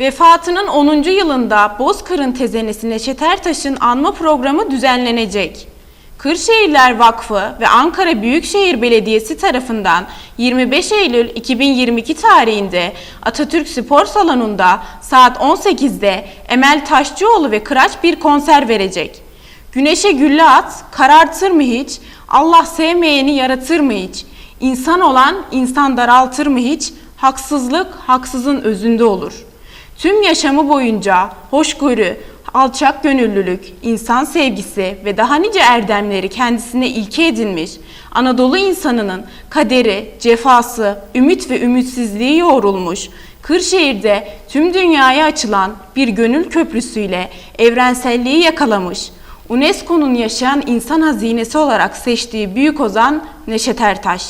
Vefatının 10. yılında Bozkır'ın tezenesi Neşet Ertaş'ın anma programı düzenlenecek. Kırşehirler Vakfı ve Ankara Büyükşehir Belediyesi tarafından 25 Eylül 2022 tarihinde Atatürk Spor Salonu'nda saat 18'de Emel Taşçıoğlu ve Kıraç bir konser verecek. Güneşe gülle at, karartır mı hiç? Allah sevmeyeni yaratır mı hiç? İnsan olan insan daraltır mı hiç? Haksızlık haksızın özünde olur. Tüm yaşamı boyunca hoşgörü, alçak gönüllülük, insan sevgisi ve daha nice erdemleri kendisine ilke edinmiş, Anadolu insanının kaderi, cefası, ümit ve ümitsizliği yoğrulmuş, Kırşehir'de tüm dünyaya açılan bir gönül köprüsüyle evrenselliği yakalamış, UNESCO'nun yaşayan insan hazinesi olarak seçtiği büyük ozan Neşet Ertaş.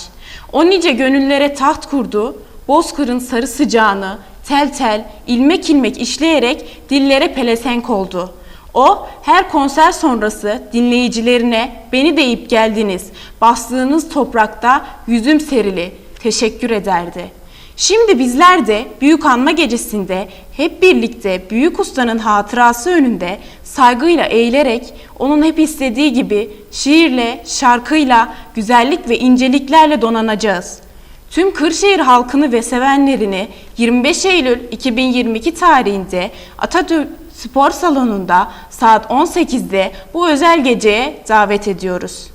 O nice gönüllere taht kurdu, Bozkır'ın sarı sıcağını tel tel, ilmek ilmek işleyerek dillere pelesenk oldu. O her konser sonrası dinleyicilerine beni deyip geldiniz, bastığınız toprakta yüzüm serili, teşekkür ederdi.'' Şimdi bizler de Büyük Anma Gecesi'nde hep birlikte Büyük Usta'nın hatırası önünde saygıyla eğilerek onun hep istediği gibi şiirle, şarkıyla, güzellik ve inceliklerle donanacağız. Tüm Kırşehir halkını ve sevenlerini 25 Eylül 2022 tarihinde Atatürk Spor Salonu'nda saat 18'de bu özel geceye davet ediyoruz.